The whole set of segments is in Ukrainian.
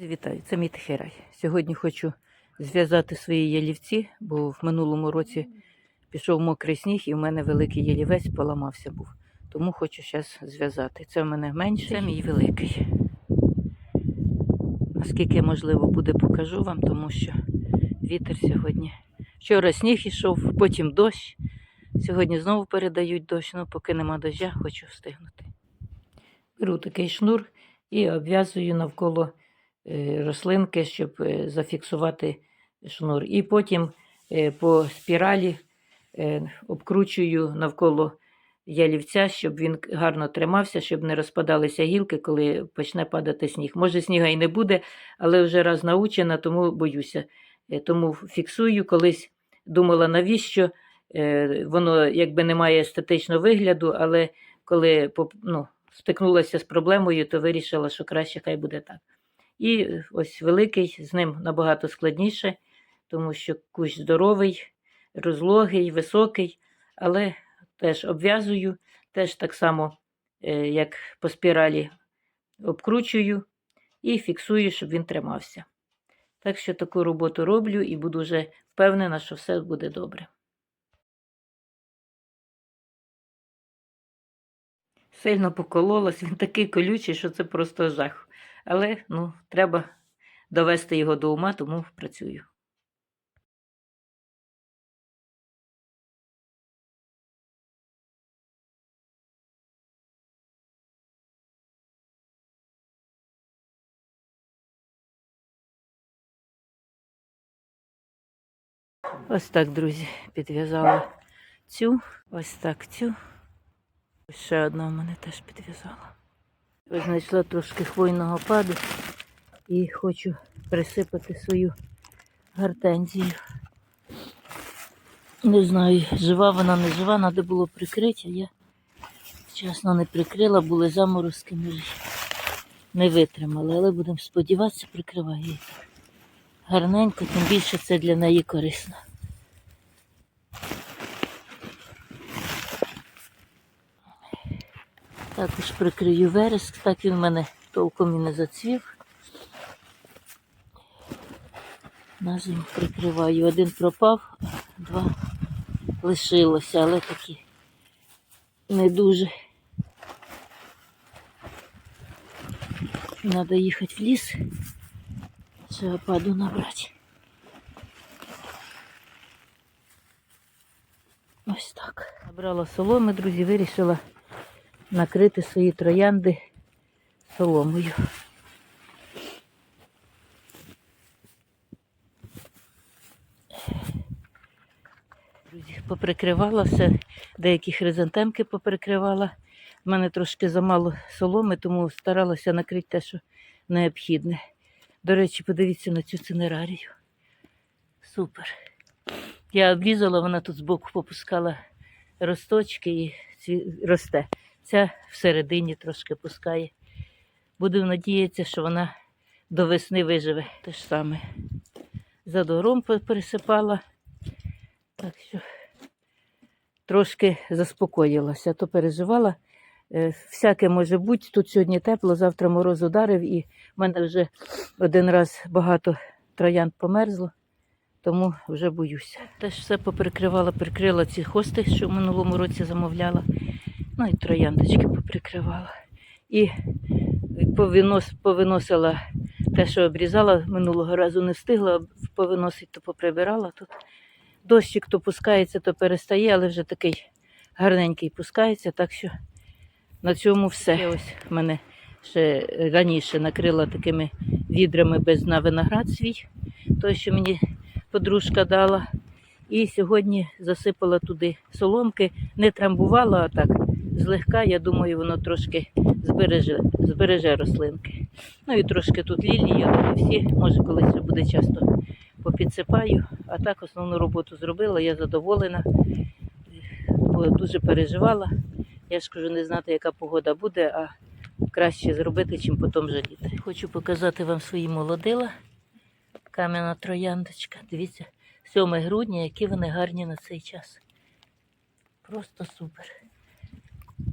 Вітаю, це мій тихий рай. Сьогодні хочу зв'язати свої ялівці, бо в минулому році пішов мокрий сніг і в мене великий ялівець поламався був. Тому хочу зараз зв'язати. Це в мене менший, це мій великий. Наскільки можливо буде, покажу вам, тому що вітер сьогодні. Вчора сніг ішов, потім дощ. Сьогодні знову передають дощ, ну поки нема дождя, хочу встигнути. Беру такий шнур і обв'язую навколо рослинки, щоб е, зафіксувати шнур. І потім е, по спіралі е, обкручую навколо ялівця, щоб він гарно тримався, щоб не розпадалися гілки, коли почне падати сніг. Може, сніга і не буде, але вже раз научена, тому боюся. Е, Тому фіксую колись думала, навіщо. Е, Воно якби не має естетичного вигляду, але коли ну, стикнулася з проблемою, то вирішила, що краще хай буде так. І ось великий, з ним набагато складніше, тому що кущ здоровий, розлогий, високий, але теж обв'язую, теж так само, е, як по спіралі, обкручую і фіксую, щоб він тримався. Так що таку роботу роблю і буду вже впевнена, що все буде добре. Сильно покололась, він такий колючий, що це просто жах. Але ну, треба довести його до ума, тому працюю. Ось так, друзі, підв'язала цю, ось так цю. Ще одна в мене теж підв'язала. Знайшла трошки хвойного паду і хочу присипати свою гортензію. Не знаю, жива вона, не жива, треба було прикрити, а я вчасно не прикрила, були заморозки, може не витримали, але будемо сподіватися, прикриваю її. Гарненько, тим більше це для неї корисно. Також прикрию вереск, так він в мене толком і не зацвів. На зиму прикриваю. Один пропав, два лишилося, але такі не дуже. Треба їхати в ліс. Ще опаду набрати. Ось так. Набрала соломи, друзі, вирішила накрити свої троянди соломою. Поприкривала все, деякі хризантемки поприкривала. У мене трошки замало соломи, тому старалася накрити те, що необхідне. До речі, подивіться на цю цинерарію. Супер. Я обрізала, вона тут збоку попускала росточки і росте. Ця всередині трошки пускає. Буду надіятися, що вона до весни виживе. Те ж саме. Задором по- пересипала. Так що трошки заспокоїлася, то переживала. Е, Всяке може бути. Тут сьогодні тепло, завтра мороз ударив, і в мене вже один раз багато троянд померзло, тому вже боюся. Теж все поприкривала, прикрила ці хости, що в минулому році замовляла. Ну і трояндочки поприкривала. І повинос, повиносила те, що обрізала минулого разу, не встигла повиносити, то поприбирала. Тут дощик то пускається, то перестає, але вже такий гарненький пускається, так що на цьому все. Я ось в мене ще раніше накрила такими відрами без на виноград свій, той, що мені подружка дала. І сьогодні засипала туди соломки, не трамбувала, а так злегка, я думаю, воно трошки збереже, збереже рослинки. Ну і трошки тут лілії, але не всі, може колись буде часто попідсипаю. А так основну роботу зробила, я задоволена, бо дуже переживала. Я ж кажу, не знати, яка погода буде, а краще зробити, чим потім жаліти. Хочу показати вам свої молодила. Кам'яна трояндочка. Дивіться, 7 грудня, які вони гарні на цей час. Просто супер.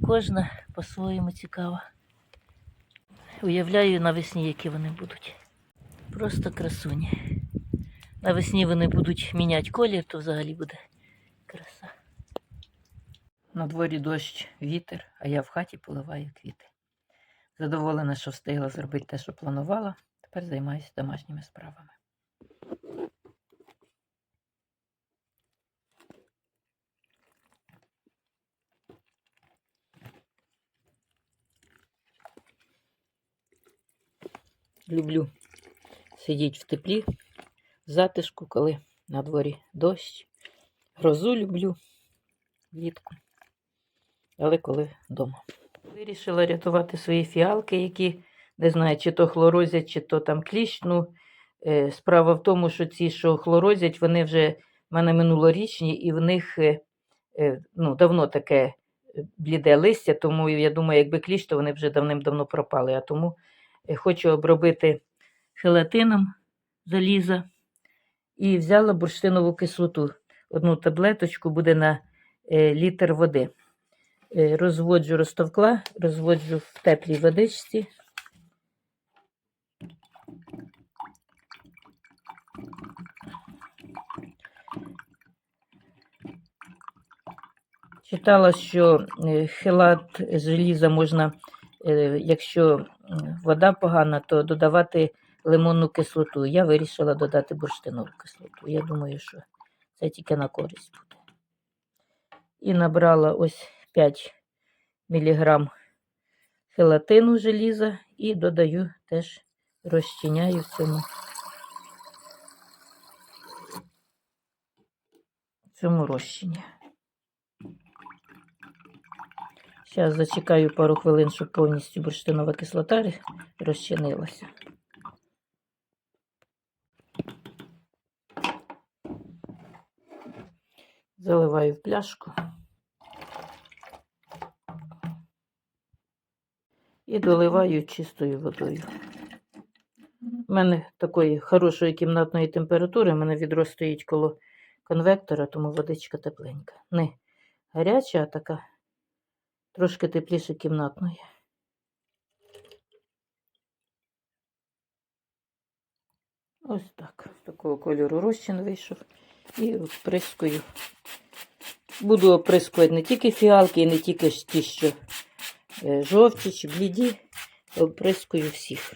Кожна по-своєму цікава. Уявляю навесні, які вони будуть. Просто красуні. Навесні вони будуть міняти колір, то взагалі буде краса. На дворі дощ, вітер, а я в хаті поливаю квіти. Задоволена, що встигла зробити те, що планувала. Тепер займаюся домашніми справами. Люблю сидіти в теплі, в затишку, коли на дворі дощ. Грозу люблю влітку, але коли вдома. Вирішила рятувати свої фіалки, які не знаю, чи то хлорозять, чи то там кліщ. Ну, е, справа в тому, що ці, що хлорозять, вони вже в мене минулорічні, і в них е, е, ну, давно таке бліде листя, тому я думаю, якби кліщ, то вони вже давним-давно пропали. А тому хочу обробити хелатином заліза і взяла бурштинову кислоту. Одну таблеточку буде на е, літр води. Е, розводжу, розтовкла, розводжу в теплій водичці. Читала, що е, хелат желіза можна, е, якщо вода погана, то додавати лимонну кислоту. Я вирішила додати бурштинову кислоту. Я думаю, що це тільки на користь буде. І набрала ось 5 мг хелатину желіза і додаю теж розчиняю в цьому, в цьому розчині. Зараз зачекаю пару хвилин, щоб повністю бурштинова кислота розчинилася. Заливаю в пляшку. І доливаю чистою водою. У мене такої хорошої кімнатної температури, у мене відро стоїть коло конвектора, тому водичка тепленька. Не гаряча, а така трошки тепліше кімнатної. Ось так. Такого кольору розчин вийшов. І оприскую. Буду оприскувати не тільки фіалки, і не тільки ті, що е, жовті чи бліді. Оприскую всіх.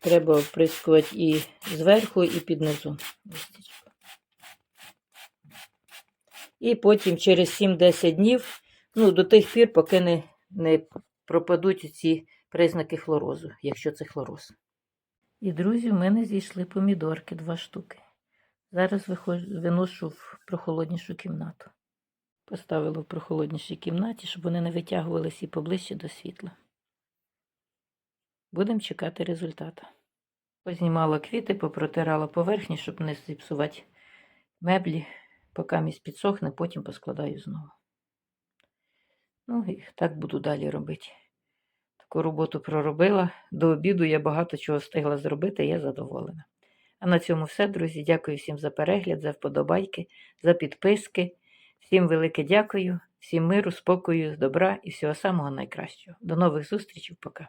Треба оприскувати і зверху, і під низом. І потім через 7-10 днів, ну, до тих пір, поки не, не пропадуть ці признаки хлорозу, якщо це хлороз. І, друзі, в мене зійшли помідорки, два штуки. Зараз виношу в прохолоднішу кімнату. Поставила в прохолоднішій кімнаті, щоб вони не витягувалися і поближче до світла. Будемо чекати результата. Познімала квіти, попротирала поверхні, щоб не зіпсувати меблі, поки місь підсохне, потім поскладаю знову. Ну і так буду далі робити. Таку роботу проробила. До обіду я багато чого встигла зробити, я задоволена. А на цьому все, друзі. Дякую всім за перегляд, за вподобайки, за підписки. Всім велике дякую, всім миру, спокою, добра і всього самого найкращого. До нових зустрічей, пока.